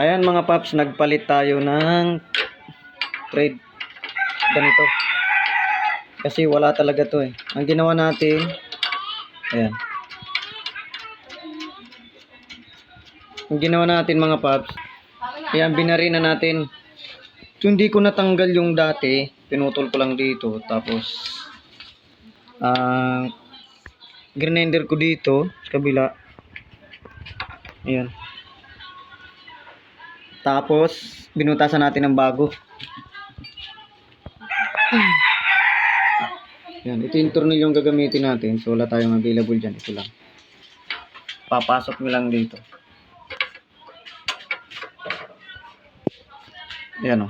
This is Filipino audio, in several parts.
Ayan mga paps, nagpalit tayo ng trade. Ganito. Kasi wala talaga to eh. Ang ginawa natin, ayan. Ang ginawa natin mga paps, ayan binari na natin. So, hindi ko natanggal yung dati, pinutol ko lang dito. Tapos, ah, grinder ko dito, sa kabila. Ayan. Tapos, binutasan natin ng bago. Yan, ito yung tornilyo yung gagamitin natin. So, wala tayong available dyan. Ito lang. Papasok nyo lang dito. Yan o.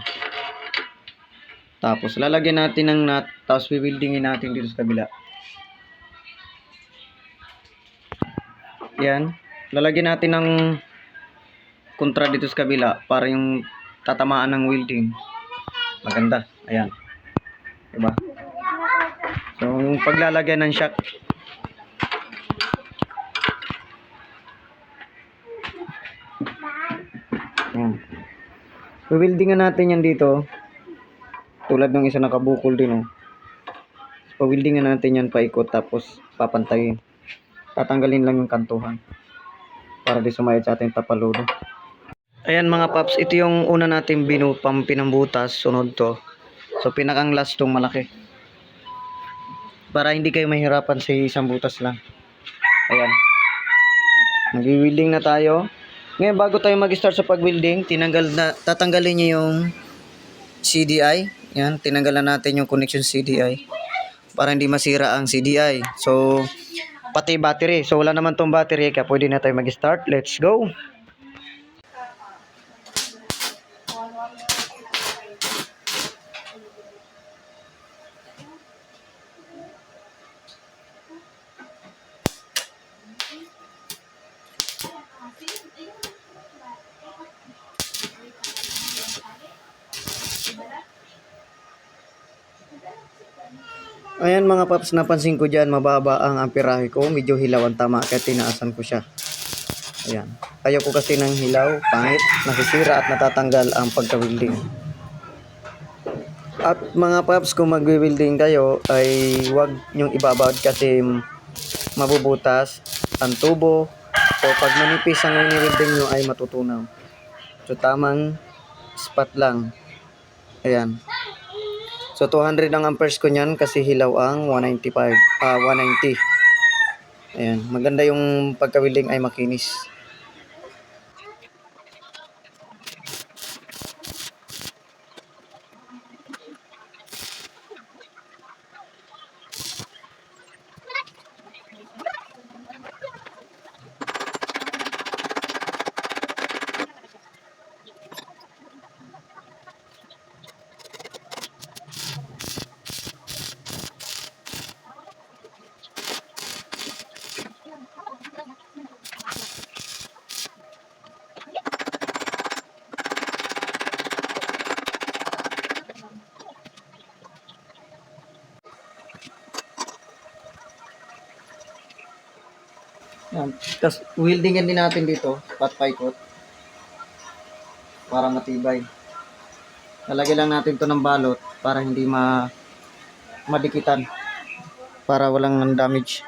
Tapos, lalagyan natin ng nut. Tapos, bibildingin natin dito sa kabila. Yan. Lalagyan natin ng kontra dito sa kabila para yung tatamaan ng welding. Maganda. Ayan. Diba? So, yung paglalagyan ng shock. Ayan. Pawildingan natin yan dito. Tulad ng isa nakabukol din, oh. Pawildingan natin yan paikot tapos papantayin. Tatanggalin lang yung kantuhan para di sumayad sa ating tapaludo. Ayan mga paps, ito yung una natin binu pam pinambutas, sunod to. So pinakang last tong malaki. Para hindi kayo mahirapan sa isang butas lang. Ayan. Nag-welding na tayo. Ngayon bago tayo mag-start sa pag-welding, tinanggal na tatanggalin niyo yung CDI. Yan, tinanggalan natin yung connection CDI para hindi masira ang CDI. So pati battery. So wala naman tong battery kaya pwede na tayo mag-start. Let's go. Ayan mga paps, napansin ko dyan, mababa ang amperahe ko. Medyo hilaw ang tama, kaya tinaasan ko siya. Ayan. Ayaw ko kasi ng hilaw, pangit, nasisira at natatanggal ang pagka-welding. At mga paps, kung mag-welding kayo, ay huwag nyong ibabad kasi mabubutas ang tubo. O pag manipis ang welding nyo ay matutunaw. So tamang spot lang. Ayan. So 200 ang amperes ko niyan kasi hilaw ang 195, ah 190. Ayan, maganda yung pagka-welding ay makinis. Yan. Tapos weldingin din natin dito, pat paikot. Para matibay. Lalagyan lang natin to ng balot para hindi ma madikitan. Para walang damage.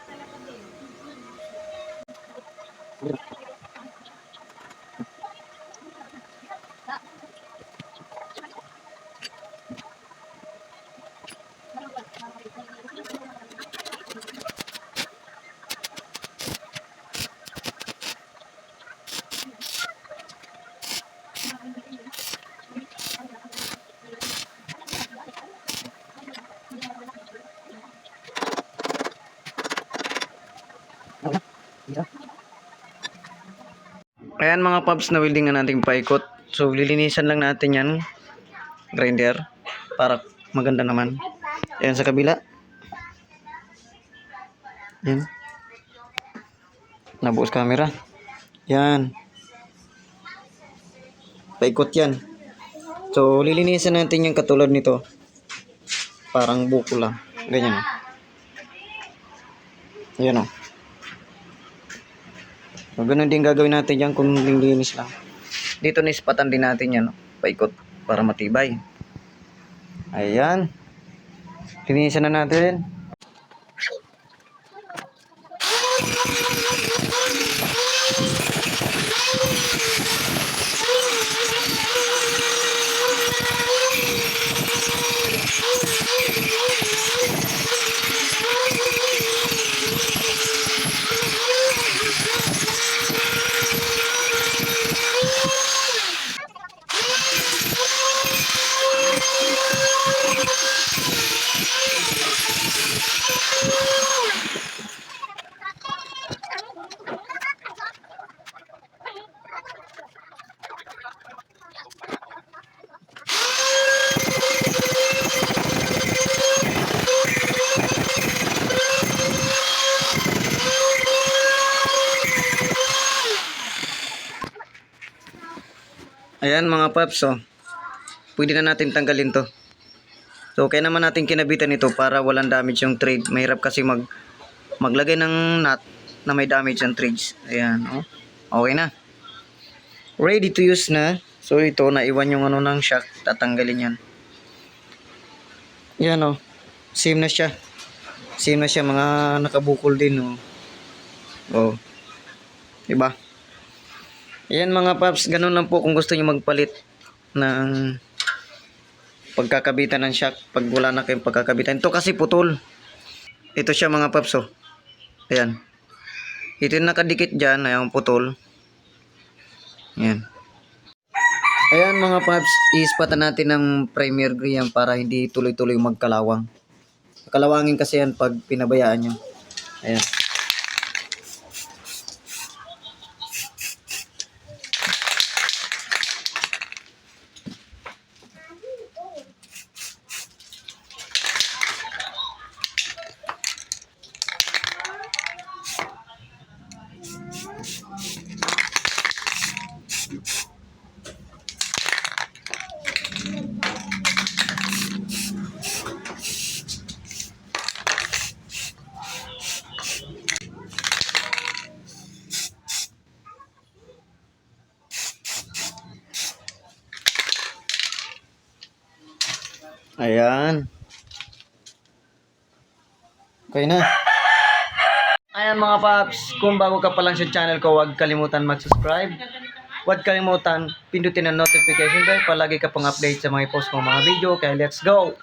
Ayan mga pubs na weldingan natin paikot. So lilinisan lang natin yan grinder para maganda naman. Ayan sa kabila. Yan. Nabuos camera. Yan. Paikot yan. So lilinisan natin yung katulad nito. Parang buko lang. Ganyan. oh. Ayan o. So, ganun din gagawin natin yan kung lilinis lang. Dito nispatan din natin yan, paikot para matibay. Ayan. Linisan na natin. Ayan mga paps, oh. Pwede na natin tanggalin to. So, kaya naman natin kinabitan ito para walang damage yung thread. Mahirap kasi mag maglagay ng nut na may damage yung threads. Ayan, oh. Okay na. Ready to use na. So, ito, naiwan yung ano ng shock. Tatanggalin yan. Yan, oh. Same na siya. Same na siya. Mga nakabukol din, oh. Oh. Diba? Yan mga paps, ganun lang po kung gusto niyo magpalit ng pagkakabitan ng shock pag wala na kayong pagkakabitan. Ito kasi putol. Ito siya mga paps oh. Ayan. Ito yung nakadikit dyan, ayan putol. Ayan. Ayan mga paps, iispatan natin ng primer glue yan para hindi tuloy-tuloy magkalawang. Kalawangin kasi yan pag pinabayaan nyo. Ayan. Ayan. Okay na. Ayan mga paps, kung bago ka pa lang sa channel ko, huwag kalimutan mag-subscribe. Huwag kalimutan pindutin ang notification bell palagi ka pang update sa mga post ko mga video. Kaya let's go!